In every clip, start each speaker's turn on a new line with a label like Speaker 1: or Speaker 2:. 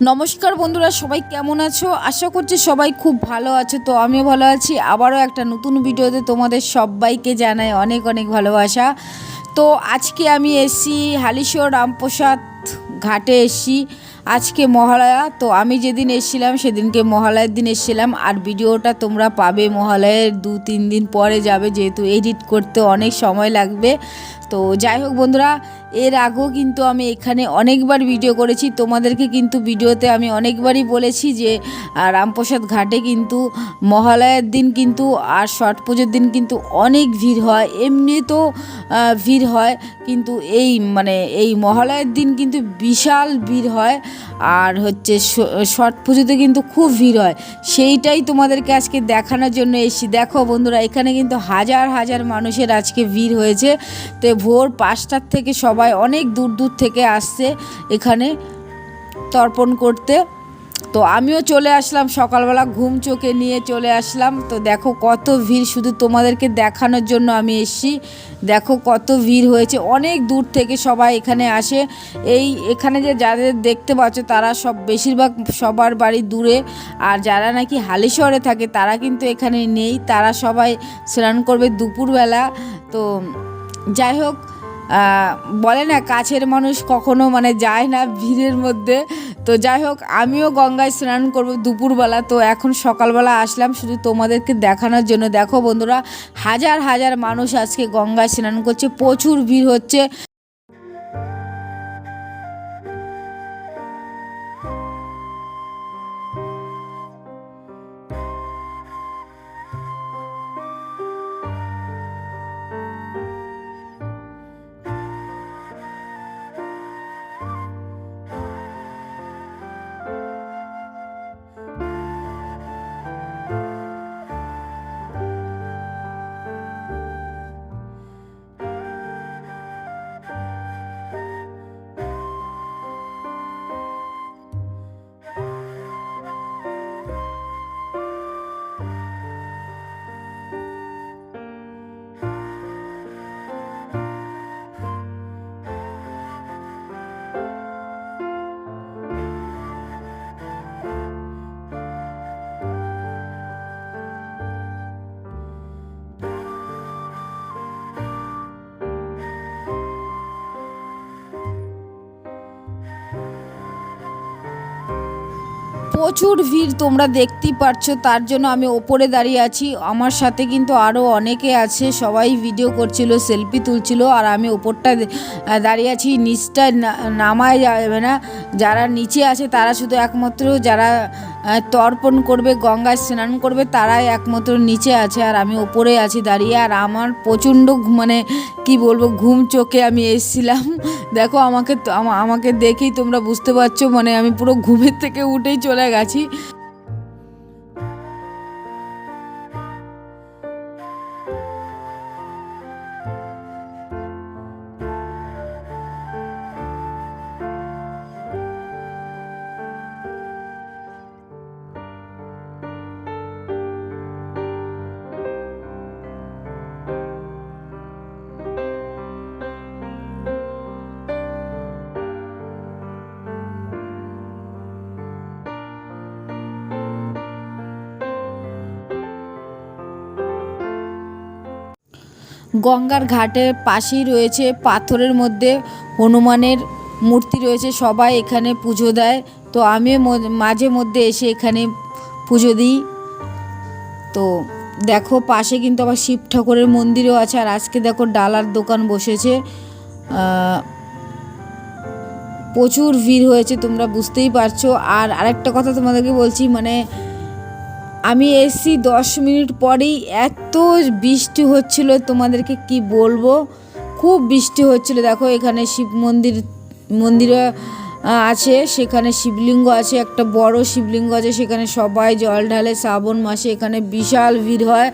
Speaker 1: নমস্কার বন্ধুরা, সবাই কেমন আছো? আশা করছি সবাই খুব ভালো আছো, তো আমিও ভালো আছি। আবারও একটা নতুন ভিডিওতে তোমাদের সবাইকে জানাই অনেক অনেক ভালোবাসা। তো আজকে আমি এসছি হালিশোর রামপ্রসাদ ঘাটে এসছি। আজকে মহালয়া, তো আমি যেদিন এসেছিলাম সেদিনকে মহালয়ের দিন এসেছিলাম। আর ভিডিওটা তোমরা পাবে মহালয়ের দু, তিন দিন পরে যাবে, যেহেতু এডিট করতে অনেক সময় লাগবে। তো যাই হোক বন্ধুরা, এর আগেও কিন্তু আমি এখানে অনেকবার ভিডিও করেছি। তোমাদেরকে কিন্তু ভিডিওতে আমি অনেকবারই বলেছি যে রামপ্রসাদ ঘাটে কিন্তু মহালয়ার দিন কিন্তু আর ছট পুজোর দিন কিন্তু অনেক ভিড় হয় এমনি তো ভিড় হয়। কিন্তু এই মানে এই মহালয়ার দিন কিন্তু বিশাল ভিড় হয়। আর হচ্ছে শর্ট পুজোতে কিন্তু খুব ভিড় হয়। সেইটাই তোমাদেরকে আজকে দেখানোর জন্য এসেছি। দেখো বন্ধুরা, এখানে কিন্তু হাজার হাজার মানুষের আজকে ভিড় হয়েছে। তো ভোর পাঁচটার থেকে সবাই অনেক দূর দূর থেকে আসছে এখানে তর্পণ করতে। তো আমিও চলে আসলাম, সকালবেলা ঘুম চোখে নিয়ে চলে আসলাম। তো দেখো কত ভিড়, শুধু তোমাদেরকে দেখানোর জন্য আমি এসছি। দেখো কত ভিড় হয়েছে, অনেক দূর থেকে সবাই এখানে আসে। এই এখানে যে যাদের দেখতে পাচ্ছ, তারা সব বেশিরভাগ সবার বাড়ি দূরে। আর যারা নাকি হালিশহরে থাকে, তারা কিন্তু এখানে নেই। তারা সবাই স্নান করবে দুপুরবেলা। তো যাই হোক বলে না, কাছের মানুষ কখনো মানে যায় না ভিড়ের মধ্যে। তো যাই হোক, আমিও গঙ্গায় স্নান করব দুপুরবেলা। তো এখন সকালবেলা আসলাম শুধু তোমাদেরকে দেখানোর জন্য। দেখো বন্ধুরা, হাজার হাজার মানুষ আজকে গঙ্গায় স্নান করছে, প্রচুর ভিড় হচ্ছে। প্রচুর ভিড় তোমরা দেখতেই পারছ, তার জন্য আমি ওপরে দাঁড়িয়ে আছি। আমার সাথে কিন্তু আরও অনেকে আছে, সবাই ভিডিও করছিল সেলফি তুলছিল, আর আমি ওপরটা দাঁড়িয়ে আছি। নিচটা নামায় যাবে না। যারা নিচে আছে, তারা শুধু একমাত্র যারা তর্পণ করবে, গঙ্গায় স্নান করবে, তারাই একমাত্র নিচে আছে আর আমি ওপরে আছি দাঁড়িয়ে। আর আমার প্রচণ্ড মানে কি বলব, ঘুম চোখে আমি এসেছিলাম। দেখো, আমাকে আমাকে দেখেই তোমরা বুঝতে পারছ মানে আমি পুরো ঘুমের থেকে উঠেই চলে গেছি। গঙ্গার ঘাটের পাশেই রয়েছে, পাথরের মধ্যে হনুমানের মূর্তি রয়েছে, সবাই এখানে পুজো দেয়। তো আমিও ম- মাঝে মধ্যে এসে এখানে পুজো দিই। তো দেখো, পাশে কিন্তু আবার শিব ঠাকুরের মন্দিরও আছে, আর আজকে দেখো ডালার দোকান বসেছে। প্রচুর ভিড় হয়েছে, তোমরা বুঝতেই পারছ। আর আরেকটা কথা তোমাদেরকে বলছি মানে আমি এসি দশ মিনিট পরেই। এত বৃষ্টি হচ্ছিল, তোমাদেরকে কি বলব? খুব বৃষ্টি হচ্ছিল। দেখো, এখানে শিব মন্দির, মন্দিরে আছে, সেখানে শিবলিঙ্গ আছে, একটা বড় শিবলিঙ্গ আছে, সেখানে সবাই জল ঢালে শ্রাবণ মাসে এখানে বিশাল ভিড় হয়।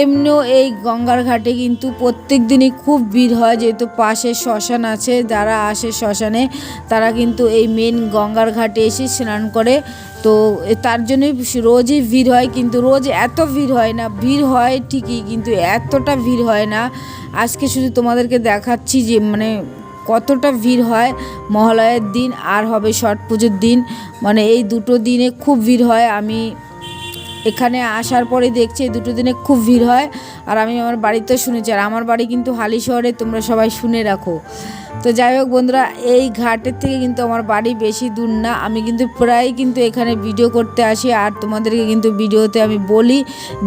Speaker 1: এমনিও এই গঙ্গার ঘাটে কিন্তু প্রত্যেক দিনই খুব ভিড় হয়, যেহেতু পাশে শ্মশান আছে, যারা আসে শ্মশানে, তারা কিন্তু এই মেন গঙ্গার ঘাটে এসে স্নান করে। তো তার জন্যই রোজই ভিড় হয়, কিন্তু রোজ এত ভিড় হয় না, ভিড় হয় ঠিকই, কিন্তু এতটা ভিড় হয় না। আজকে শুধু তোমাদেরকে দেখাচ্ছি যে মানে কতটা ভিড় হয় মহালয়ের দিন আর হবে ছট পুজোর দিন? মানে এই দুটো দিনে খুব ভিড় হয়। আমি এখানে আসার পরে দেখছি এই দুটো দিনে খুব ভিড় হয়। আর আমি আমার বাড়িতেও শুনেছি। আর আমার বাড়ি কিন্তু হালি শহরে তোমরা সবাই শুনে রাখো। তো যাই হোক বন্ধুরা, এই ঘাটের থেকে কিন্তু আমার বাড়ি বেশি দূর না। আমি কিন্তু প্রায় কিন্তু এখানে ভিডিও করতে আসি আর তোমাদেরকে কিন্তু ভিডিওতে আমি বলি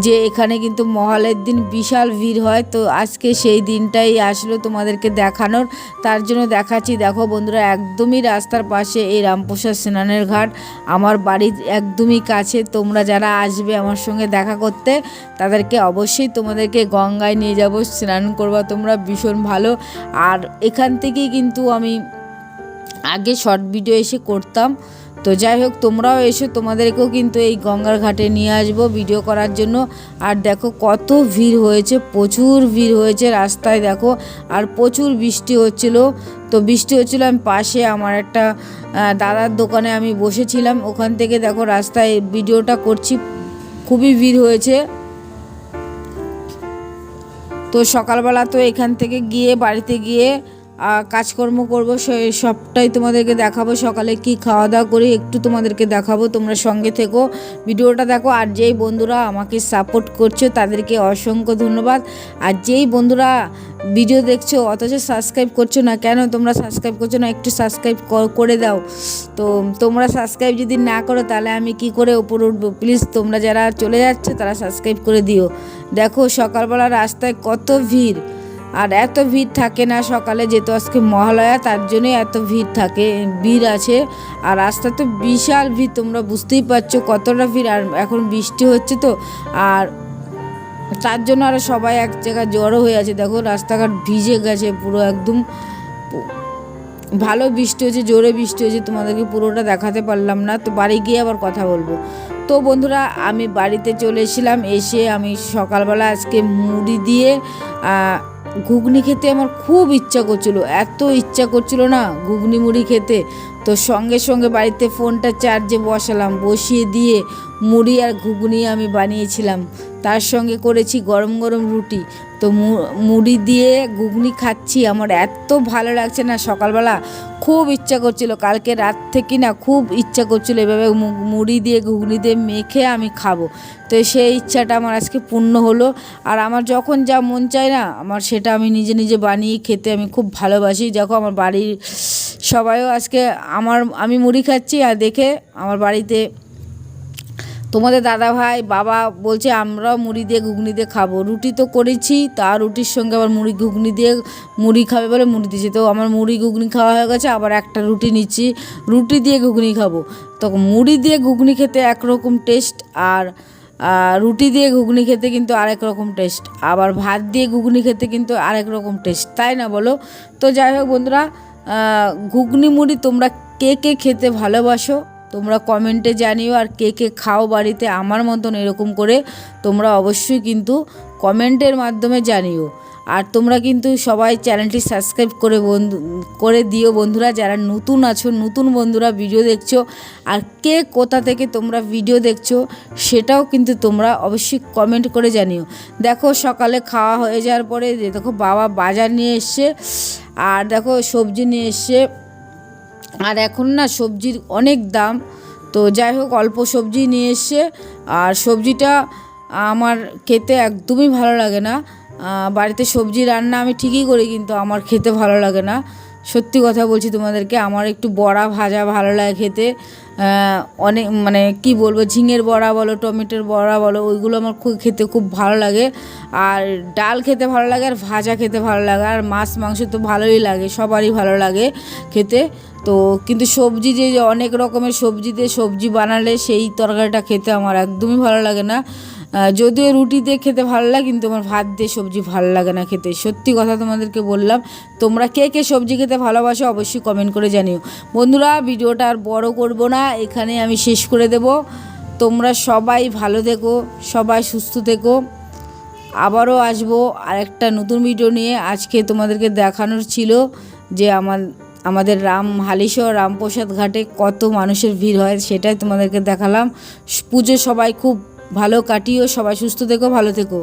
Speaker 1: যে এখানে কিন্তু মহালের দিন বিশাল ভিড় হয়। তো আজকে সেই দিনটাই আসলো তোমাদেরকে দেখানোর। তার জন্য দেখাচ্ছি, দেখো বন্ধুরা, একদমই রাস্তার পাশে এই রামপ্রসাদ স্নানের ঘাট। আমার বাড়ির একদমই কাছে। তোমরা যারা আসবে আমার সঙ্গে দেখা করতে, তাদেরকে অবশ্যই তোমাদেরকে গঙ্গায় নিয়ে যাব, স্নান করবা, তোমরা ভীষণ ভালো। আর এখান থেকেই কিন্তু আমি আগে শর্ট ভিডিও এসে করতাম। তো যাই হোক তোমরাও এসো, তোমাদেরকেও কিন্তু এই গঙ্গার ঘাটে নিয়ে আসব ভিডিও করার জন্য। আর দেখো কত ভিড় হয়েছে, প্রচুর ভিড় হয়েছে রাস্তায়, দেখো। আর প্রচুর বৃষ্টি হচ্ছিল। তো বৃষ্টি হচ্ছিল, আমি পাশে আমার একটা দাদার দোকানে আমি বসেছিলাম। ওখান থেকে দেখো রাস্তায় ভিডিওটা করছি, খুবই ভিড় হয়েছে। তো সকালবেলা তো এখান থেকে গিয়ে, বাড়িতে গিয়ে কাজকর্ম করব সবটাই তোমাদেরকে দেখাবো, সকালে কি খাওয়া দাওয়া করি একটু তোমাদেরকে দেখাবো, তোমরা সঙ্গে থেকো। ভিডিওটা দেখো, আর যেই বন্ধুরা আমাকে সাপোর্ট করছ, তাদেরকে অসংখ্য ধন্যবাদ। আর যেই বন্ধুরা ভিডিও দেখছ, অথচ সাবস্ক্রাইব করছ না, কেন তোমরা সাবস্ক্রাইব করছ না, একটু সাবস্ক্রাইব করে দাও। তো তোমরা সাবস্ক্রাইব যদি না করো, তাহলে আমি কি করে উপরে উঠবো? প্লিজ তোমরা যারা চলে যাচ্ছে, তারা সাবস্ক্রাইব করে দিও। দেখো, সকালবেলা রাস্তায় কত ভিড়। আর এত ভিড় থাকে না সকালে, যেহেতু আজকে মহালয়া, তার জন্যই এত ভিড় থাকে, ভিড় আছে। আর রাস্তা তো বিশাল ভিড়, তোমরা বুঝতেই পারছ কতটা ভিড়। আর এখন বৃষ্টি হচ্ছে তো, আর তার জন্য আরও সবাই এক জায়গায় জড়ো হয়ে আছে। দেখো, রাস্তাঘাট ভিজে গেছে পুরো একদম। ভালো বৃষ্টি হয়েছে, জোরে বৃষ্টি হয়েছে, তোমাদেরকে পুরোটা দেখাতে পারলাম না। তো বাড়ি গিয়ে আবার কথা বলব। তো বন্ধুরা, আমি বাড়িতে চলে এসেছিলাম, এসে আমি সকালবেলা আজকে মুড়ি দিয়ে ঘুগনি খেতে আমার খুব ইচ্ছা করছিল, এত ইচ্ছা করছিল না ঘুগনি মুড়ি খেতে। তো সঙ্গে সঙ্গে বাড়িতে ফোনটা চার্জে বসালাম, বসিয়ে দিয়ে মুড়ি আর ঘুগনি আমি বানিয়েছিলাম। তার সঙ্গে করেছি গরম গরম রুটি। তো মুড়ি দিয়ে ঘুগনি খাচ্ছি, আমার এত ভালো লাগছে না সকালবেলা। খুব ইচ্ছা করছিল, কালকে রাত থেকে না খুব ইচ্ছা করছিল এভাবে মুড়ি দিয়ে ঘুগনি দিয়ে মেখে আমি খাব। তো সেই ইচ্ছাটা আমার আজকে পূর্ণ হলো। আর আমার যখন যা মন চায় না, আমার সেটা আমি নিজে নিজে বানিয়ে খেতে আমি খুব ভালোবাসি। দেখো আমার বাড়ির সবাইও আজকে আমার, আমি মুড়ি খাচ্ছি আর দেখে আমার বাড়িতে তোমাদের দাদা ভাই, বাবা বলছে, আমরাও মুড়ি দিয়ে ঘুগনি দিয়ে খাব। রুটি তো করেছি, তা রুটির সঙ্গে আবার মুড়ি ঘুগনি দিয়ে মুড়ি খাবে বলে মুড়ি দিয়েছি। তো আমার মুড়ি ঘুগনি খাওয়া হয়ে গেছে, আবার একটা রুটি নিচ্ছি, রুটি দিয়ে ঘুগনি খাব। তো মুড়ি দিয়ে ঘুগনি খেতে একরকম টেস্ট আর রুটি দিয়ে ঘুগনি খেতে কিন্তু আরেক রকম টেস্ট। আবার ভাত দিয়ে ঘুগনি খেতে কিন্তু আরেক রকম টেস্ট, তাই না বলো? তো যাই হোক বন্ধুরা ঘুগনি মুড়ি তোমরা কে কে খেতে ভালোবাসো? তোমরা কমেন্টে জানিও আর কে কে খাও বাড়িতে আমার মতন এরকম করে তোমরা অবশ্যই কিন্তু কমেন্টের মাধ্যমে জানিও। আর তোমরা কিন্তু সবাই চ্যানেলটি সাবস্ক্রাইব করে বন্ধু, করে দিও বন্ধুরা, যারা নতুন আছো, নতুন বন্ধুরা ভিডিও দেখছ, আর কে কোথা থেকে তোমরা ভিডিও দেখছ সেটাও কিন্তু তোমরা অবশ্যই কমেন্ট করে জানিও। দেখো সকালে খাওয়া হয়ে যাওয়ার পরে দেখো বাবা বাজার নিয়ে এসছে, আর দেখো সবজি নিয়ে এসছে। আর এখন না সবজির অনেক দাম। তো যাই হোক, অল্প সবজি নিয়ে এসে, আর সবজিটা আমার খেতে একদমই ভালো লাগে না। বাড়িতে সবজি রান্না আমি ঠিকই করি, কিন্তু আমার খেতে ভালো লাগে না। সত্যি কথা বলছি তোমাদেরকে, আমার একটু বড়া ভাজা ভালো লাগে খেতে। অনেক মানে কি বলব, ঝিঙের বড়া বলো, টমেটোর বড়া বলো, ওইগুলো আমার খুব খেতে খুব ভালো লাগে। আর ডাল খেতে ভালো লাগে, আর ভাজা খেতে ভালো লাগে, আর মাছ মাংস তো ভালোই লাগে, সবারই ভালো লাগে খেতে। তো কিন্তু সবজি যে অনেক রকমের সবজি দিয়ে সবজি বানালে সেই তরকারিটা খেতে আমার একদমই ভালো লাগে না। যদিও রুটি দিয়ে খেতে ভালো লাগে, কিন্তু আমার ভাত দিয়ে সবজি ভালো লাগে না খেতে। সত্যি কথা তোমাদেরকে বললাম, তোমরা কে কে সবজি খেতে ভালোবাসো অবশ্যই কমেন্ট করে জানিও। বন্ধুরা, ভিডিওটা আর বড় করব না, এখানে আমি শেষ করে দেব। তোমরা সবাই ভালো থেকো, সবাই সুস্থ থেকো। আবারও আসব আরেকটা নতুন ভিডিও নিয়ে। আজকে তোমাদেরকে দেখানোর ছিল যে আমার, আমাদের রাম হালিশহর রামপ্রসাদ ঘাটে কত মানুষের ভিড় হয়, সেটাই তোমাদেরকে দেখালাম। পুজো সবাই খুব ভালো কাটিও সবাই সুস্থ থেকো ভালো থেকো।